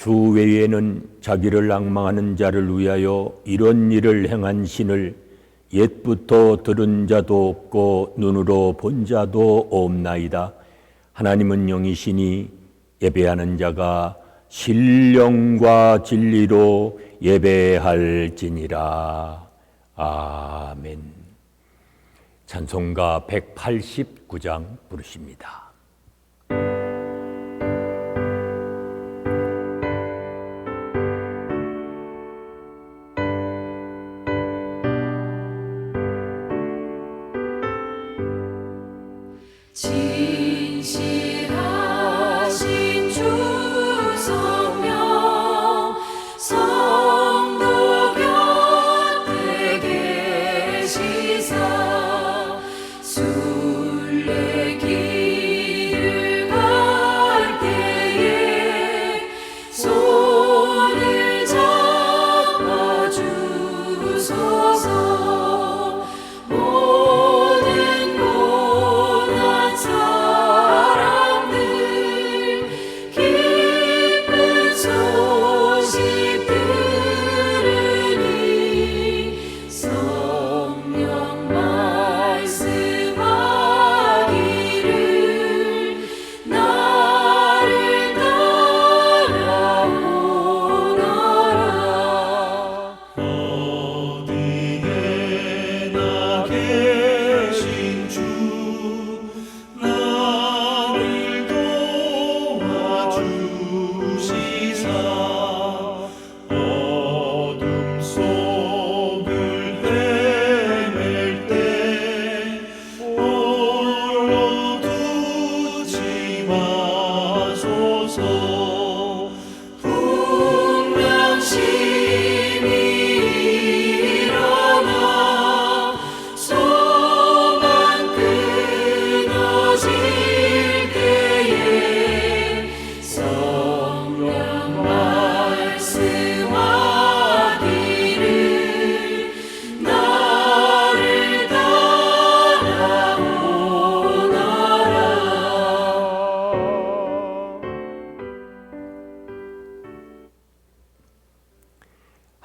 주 외에는 자기를 악망하는 자를 위하여 이런 일을 행한 신을 옛부터 들은 자도 없고 눈으로 본 자도 없나이다. 하나님은 영이시니 예배하는 자가 신령과 진리로 예배할지니라. 아멘. 찬송가 189장 부르십니다. 진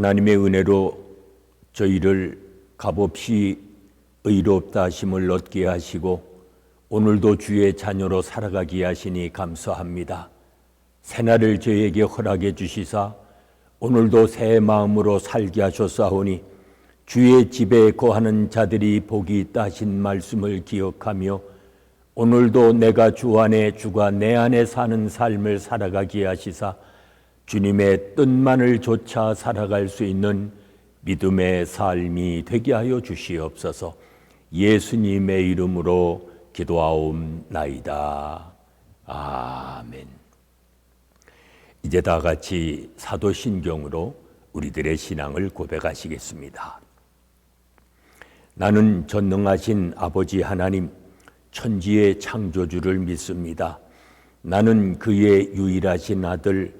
하나님의 은혜로 저희를 값없이 의롭다 하심을 얻게 하시고 오늘도 주의 자녀로 살아가게 하시니 감사합니다. 새날을 저에게 허락해 주시사 오늘도 새 마음으로 살게 하셨사오니 주의 집에 거하는 자들이 복이 있다 하신 말씀을 기억하며 오늘도 내가 주 안에 주가 내 안에 사는 삶을 살아가게 하시사 주님의 뜻만을 조차 살아갈 수 있는 믿음의 삶이 되게 하여 주시옵소서. 예수님의 이름으로 기도하옵나이다. 아멘. 이제 다 같이 사도신경으로 우리들의 신앙을 고백하시겠습니다. 나는 전능하신 아버지 하나님, 천지의 창조주를 믿습니다. 나는 그의 유일하신 아들,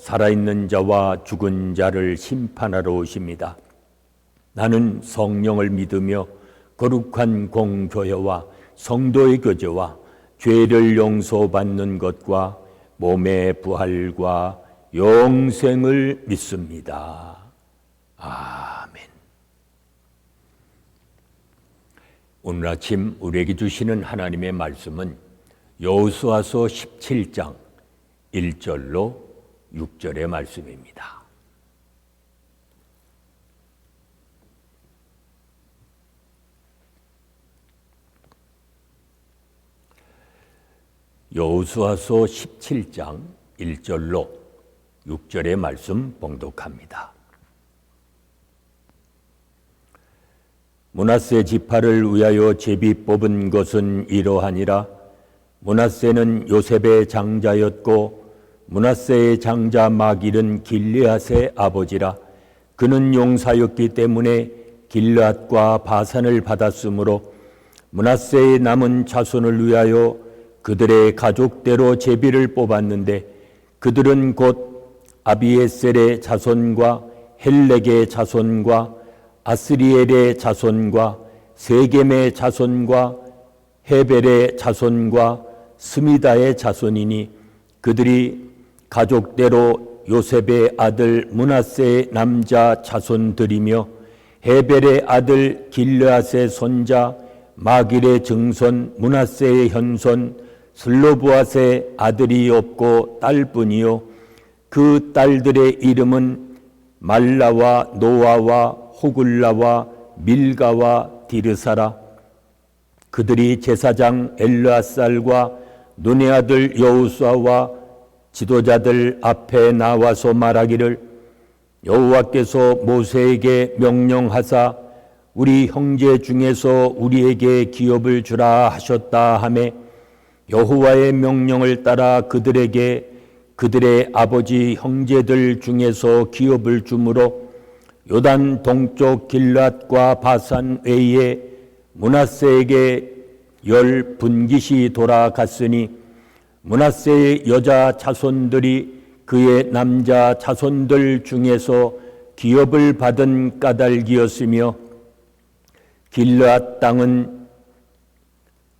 살아있는 자와 죽은 자를 심판하러 오십니다. 나는 성령을 믿으며 거룩한 공교회와 성도의 교제와 죄를 용서받는 것과 몸의 부활과 영생을 믿습니다. 아멘. 오늘 아침 우리에게 주시는 하나님의 말씀은 여호수아서 17장 1절로 6절의 말씀입니다. 여호수아서 17장 1절로 6절의 말씀 봉독합니다. 문하세 지파를 위하여 제비 뽑은 것은 이러하니라 문하세는 요셉의 장자였고 문하세의 장자 마길은 길르앗의 아버지라. 그는 용사였기 때문에 길르앗과 바산을 받았으므로 문하세의 남은 자손을 위하여 그들의 가족대로 제비를 뽑았는데 그들은 곧 아비에셀의 자손과 헬렉의 자손과 아스리엘의 자손과 세겜의 자손과 헤벨의 자손과 스미다의 자손이니 그들이 가족대로 요셉의 아들 문하세의 남자 자손들이며 헤벨의 아들 길르앗의 손자 마길의 증손 문하세의 현손 슬로브앗의 아들이 없고 딸뿐이요. 그 딸들의 이름은 말라와 노아와 호굴라와 밀가와 디르사라. 그들이 제사장 엘르아살과 눈의 아들 여우수아와 지도자들 앞에 나와서 말하기를 여호와께서 모세에게 명령하사 우리 형제 중에서 우리에게 기업을 주라 하셨다 하매 여호와의 명령을 따라 그들에게 그들의 아버지 형제들 중에서 기업을 주므로 요단 동쪽 길랏과 바산 외에 문하세에게 열 분깃이 돌아갔으니 문하세의 여자 자손들이 그의 남자 자손들 중에서 기업을 받은 까닭이었으며 길르앗 땅은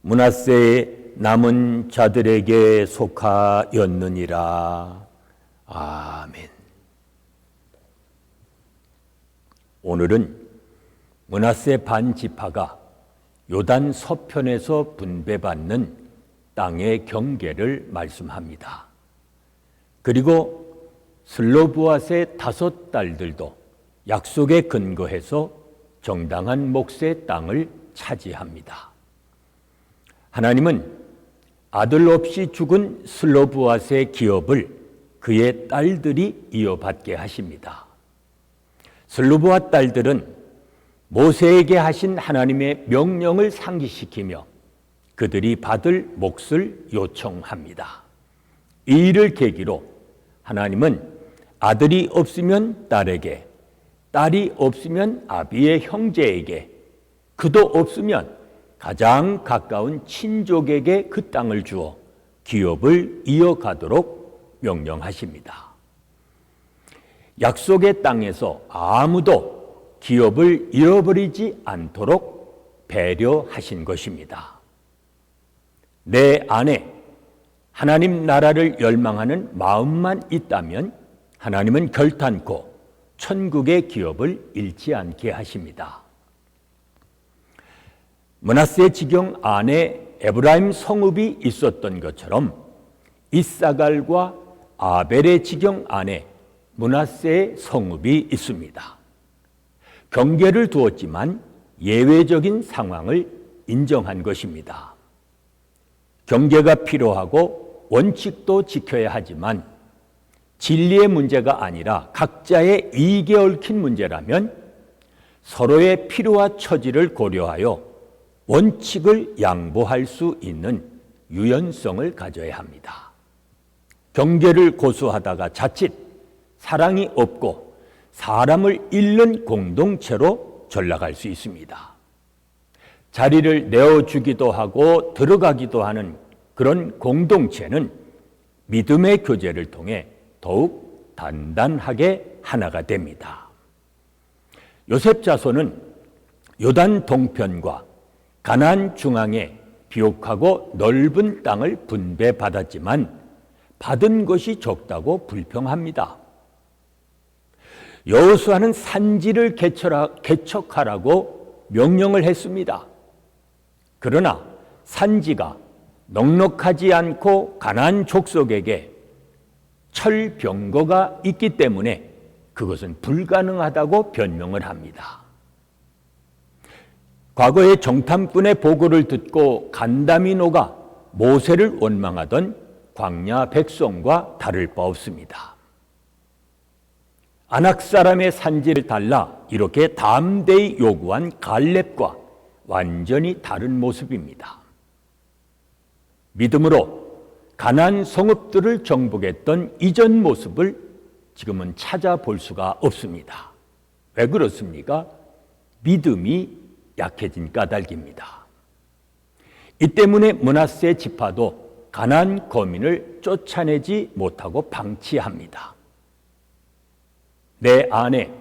문하세의 남은 자들에게 속하였느니라. 아멘. 오늘은 문하세 반지파가 요단 서편에서 분배받는 땅의 경계를 말씀합니다. 그리고 슬로브앗의 다섯 딸들도 약속에 근거해서 정당한 몫의 땅을 차지합니다. 하나님은 아들 없이 죽은 슬로브앗의 기업을 그의 딸들이 이어받게 하십니다. 슬로브앗 딸들은 모세에게 하신 하나님의 명령을 상기시키며 그들이 받을 몫을 요청합니다. 이 일을 계기로 하나님은 아들이 없으면 딸에게, 딸이 없으면 아비의 형제에게, 그도 없으면 가장 가까운 친족에게 그 땅을 주어 기업을 이어가도록 명령하십니다. 약속의 땅에서 아무도 기업을 잃어버리지 않도록 배려하신 것입니다. 내 안에 하나님 나라를 열망하는 마음만 있다면 하나님은 결탄코 천국의 기업을 잃지 않게 하십니다. 문하세 지경 안에 에브라임 성읍이 있었던 것처럼 이사갈과 아벨의 지경 안에 문하세의 성읍이 있습니다. 경계를 두었지만 예외적인 상황을 인정한 것입니다. 경계가 필요하고 원칙도 지켜야 하지만 진리의 문제가 아니라 각자의 이익에 얽힌 문제라면 서로의 필요와 처지를 고려하여 원칙을 양보할 수 있는 유연성을 가져야 합니다. 경계를 고수하다가 자칫 사랑이 없고 사람을 잃는 공동체로 전락할 수 있습니다. 자리를 내어주기도 하고 들어가기도 하는 그런 공동체는 믿음의 교제를 통해 더욱 단단하게 하나가 됩니다. 요셉 자손은 요단 동편과 가나안 중앙에 비옥하고 넓은 땅을 분배받았지만 받은 것이 적다고 불평합니다. 여호수아는 산지를 개척하, 개척하라고 명령을 했습니다. 그러나 산지가 넉넉하지 않고 가난 족속에게 철병거가 있기 때문에 그것은 불가능하다고 변명을 합니다. 과거에 정탐꾼의 보고를 듣고 녹아 모세를 원망하던 광야 백성과 다를 바 없습니다. 아낙 사람의 산지를 달라 이렇게 담대히 요구한 갈렙과 완전히 다른 모습입니다. 믿음으로 가난 성읍들을 정복했던 이전 모습을 지금은 찾아볼 수가 없습니다. 왜 그렇습니까? 믿음이 약해진 까닭입니다. 이 때문에 문하세 지파도 가난 거민을 쫓아내지 못하고 방치합니다. 내 안에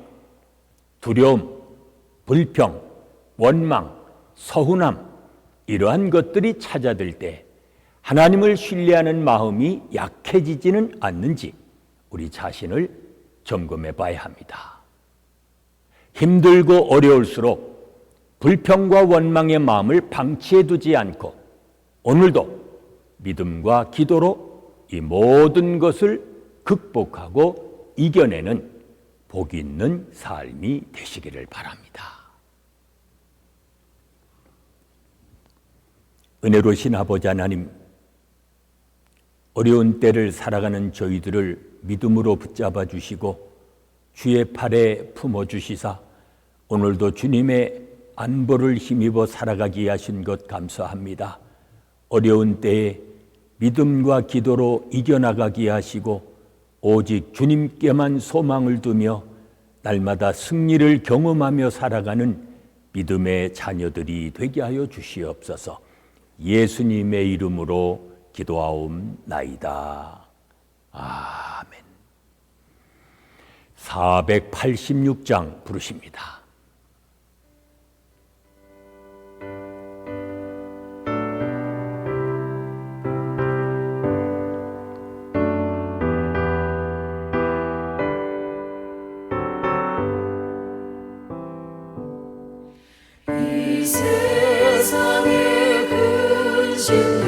두려움, 불평, 원망, 서운함 이러한 것들이 찾아들 때 하나님을 신뢰하는 마음이 약해지지는 않는지 우리 자신을 점검해 봐야 합니다. 힘들고 어려울수록 불평과 원망의 마음을 방치해 두지 않고 오늘도 믿음과 기도로 이 모든 것을 극복하고 이겨내는 복 있는 삶이 되시기를 바랍니다. 은혜로신 아버지 하나님, 어려운 때를 살아가는 저희들을 믿음으로 붙잡아 주시고 주의 팔에 품어 주시사 오늘도 주님의 안보를 힘입어 살아가게 하신 것 감사합니다. 어려운 때에 믿음과 기도로 이겨나가게 하시고 오직 주님께만 소망을 두며 날마다 승리를 경험하며 살아가는 믿음의 자녀들이 되게 하여 주시옵소서. 예수님의 이름으로 기도하옵나이다. 아멘. 486장 부르십니다. 이 세상에 근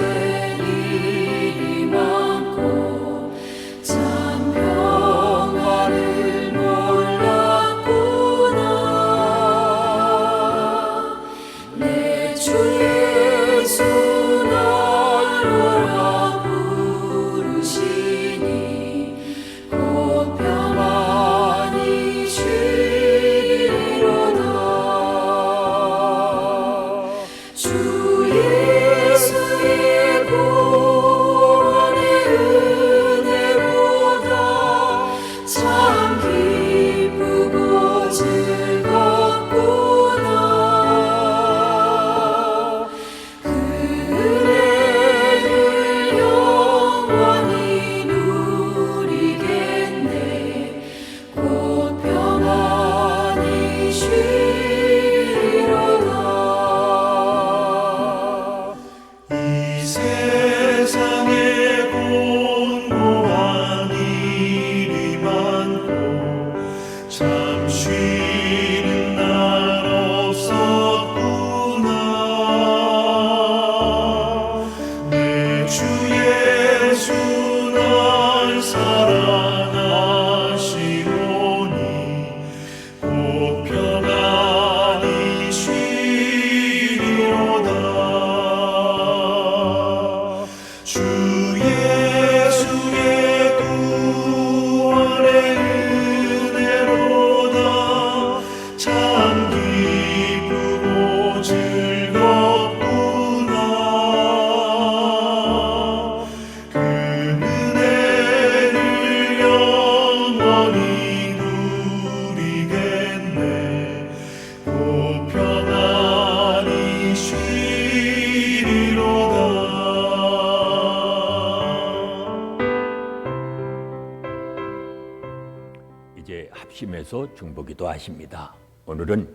중보기도 하십니다. 오늘은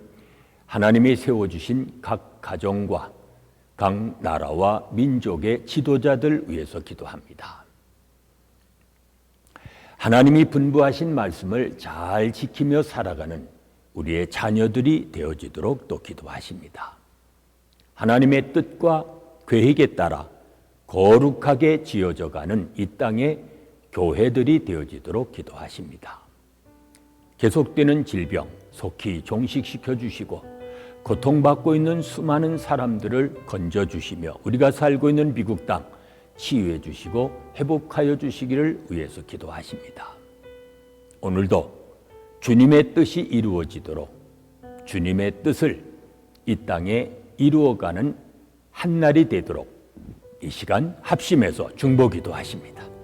하나님이 세워주신 각 가정과 각 나라와 민족의 지도자들 위해서 기도합니다. 하나님이 분부하신 말씀을 잘 지키며 살아가는 우리의 자녀들이 되어지도록 또 기도하십니다. 하나님의 뜻과 계획에 따라 거룩하게 지어져 가는 이 땅의 교회들이 되어지도록 기도하십니다. 계속되는 질병 속히 종식시켜 주시고 고통받고 있는 수많은 사람들을 건져 주시며 우리가 살고 있는 미국 땅 치유해 주시고 회복하여 주시기를 위해서 기도하십니다. 오늘도 주님의 뜻이 이루어지도록 주님의 뜻을 이 땅에 이루어가는 한 날이 되도록 이 시간 합심해서 중보기도 하십니다.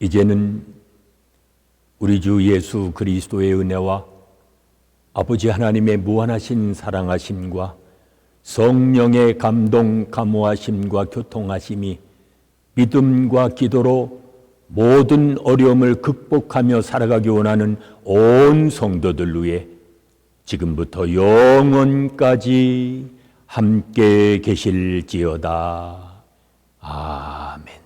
이제는 우리 주 예수 그리스도의 은혜와 아버지 하나님의 무한하신 사랑하심과 성령의 감동 감호하심과 교통하심이 믿음과 기도로 모든 어려움을 극복하며 살아가기 원하는 온 성도들 위해 지금부터 영원까지 함께 계실지어다. 아멘.